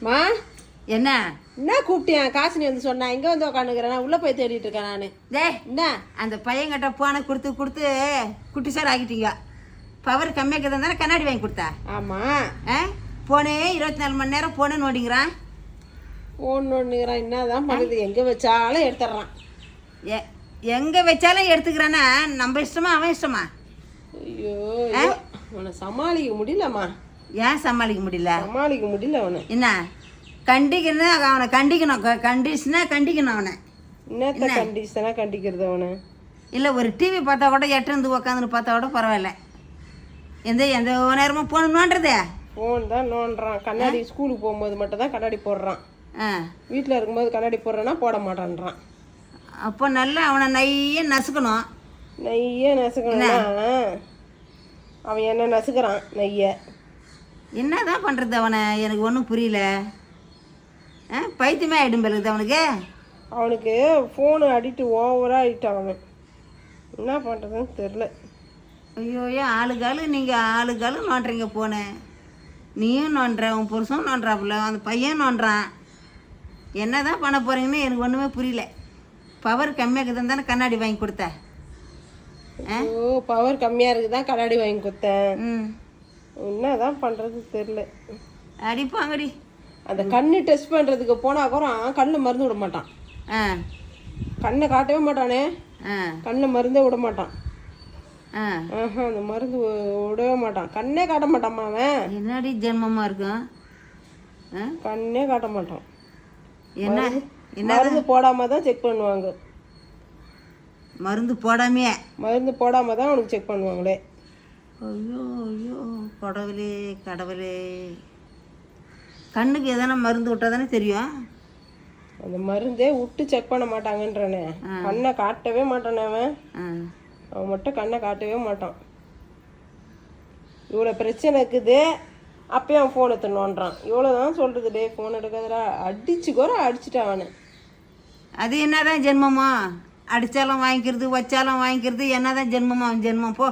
மா? என்ன? என்ன கூப்பிட்டேன் காசு நீ வந்து சொன்னா இங்க வந்து உட்காந்துக்கிறேன் உள்ள போய் தேடிட்டு இருக்கேன் நானு. டேய் என்ன? அந்த பையன்கிட்ட போனை கொடுத்து கொடுத்து குட்டி சார் ஆகிட்டீங்க பவர் கம்மியாக தானே கண்ணாடி வாங்கி கொடுத்தா? ஆமா. ஆ? போனே இருபத்தி நாலு மணி நேரம் போனே நோண்டிங்கிறான் ஒன்று ஒன்றுங்கிறான் என்னதான் பண்ணுது? எங்க வச்சாலும் எடுத்துடுறான். எ எங்கே வச்சாலும் எடுத்துக்கிறானா? நம்ம இஷ்டமா அவன் இஷ்டமா? ஐயோ அவனை சமாளிக்க முடியலம்மா. ஏன் சமாளிக்க முடியல? சமாளிக்க முடியல அவனை. என்ன? கண்டிக்கணும் அவனை கண்டிக்கணும். கண்டிச்சுனா கண்டிக்கணும் அவனை. என்னத்த கண்டிஷனா கண்டிக்கிறது அவனை? இல்லை ஒரு டிவி பார்த்தா கூட எட்டு இருந்து உக்காந்துன்னு பார்த்தா கூட பரவாயில்ல. எந்த எந்த நேரமும் போகணுன்றதே ஃபோன் தான் நோண்டுறான். கண்ணாடி ஸ்கூலுக்கு போகும்போது மட்டும் தான் கண்ணாடி போடுறான். வீட்டில் இருக்கும்போது கண்ணாடி போடுறேன்னா போட மாட்டான்றான். அப்போ நல்லா அவனை நைய நசுக்கணும். நெய்ய நசுக்கணும்னா அவன் என்ன நசுக்கிறான்? நெய்ய என்னதான் பண்ணுறது அவனை? எனக்கு ஒன்றும் புரியல. ஆ பைத்தியமே ஆகிடும் பிறகு அவனுக்கு. அவனுக்கு ஃபோனு அடிக்ட் ஓவராக ஆகிட்டான் அவன். என்ன பண்ணுறதுன்னு தெரில ஐயோ ஏன் ஆளுக்காலு நீங்கள் ஆளுக்காலு நோண்டுறீங்க போனேன் நீயும் நோண்டுற உன் புருஷன் நோண்டுறாப்புல அந்த பையன் நோண்டுறான். என்ன தான் பண்ண போகிறீங்கன்னு எனக்கு ஒன்றுமே புரியல. பவர் கம்மியாக தானே கண்ணாடி வாங்கி கொடுத்த. ஓ பவர் கம்மியாக இருக்குது தான் கண்ணாடி வாங்கி கொடுத்தேன். ம். என்னதான் பண்ணுறது தெரில அடிப்பாங்கடி அந்த கண்ணு டெஸ்ட் பண்ணுறதுக்கு போனால் கூட கண்ணு மருந்து விட மாட்டான். ஆ. கண்ணை காட்டவே மாட்டானே. கண்ணை மருந்தே விட மாட்டான். அந்த மருந்து விடவே மாட்டான். கண்ணே காட்ட மாட்டான்மா அவன். என்னடி ஜென்மமாக இருக்கும்? கண்ணே காட்ட மாட்டான். என்ன? என்ன மருந்து போடாம தான் செக் பண்ணுவாங்க. மருந்து போடாமையே. மருந்து போடாம தான் அவனுக்கு செக் பண்ணுவாங்களே. ஐயோ ஐயோ கடவுளே கடவுளே. கண்ணுக்கு எதனா மருந்து விட்டா தானே தெரியும்? அந்த மருந்தே விட்டு செக் பண்ண மாட்டாங்கன்றானே. கண்ணை காட்டவே மாட்டானே அவன். அவன் மட்டும் கண்ணை காட்டவே மாட்டான். இவ்வளோ பிரச்சனை இருக்குது. அப்பயும் அவன் ஃபோன் எடுத்து நோண்டுறான் இவ்வளோ தான் சொல்கிறது டே ஃபோன் எடுக்காதடா. அடிச்சு கூட அடிச்சிட்டான் அவனை. அது என்னதான் ஜென்மமோ? அடித்தாலும் வாங்கிக்கிறது வச்சாலும் வாங்கிக்கிறது என்னதான் ஜென்மமோ அவன் ஜென்மம்? போ?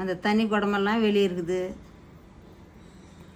அந்த தண்ணி குடமெல்லாம் வெளியே இருக்குது.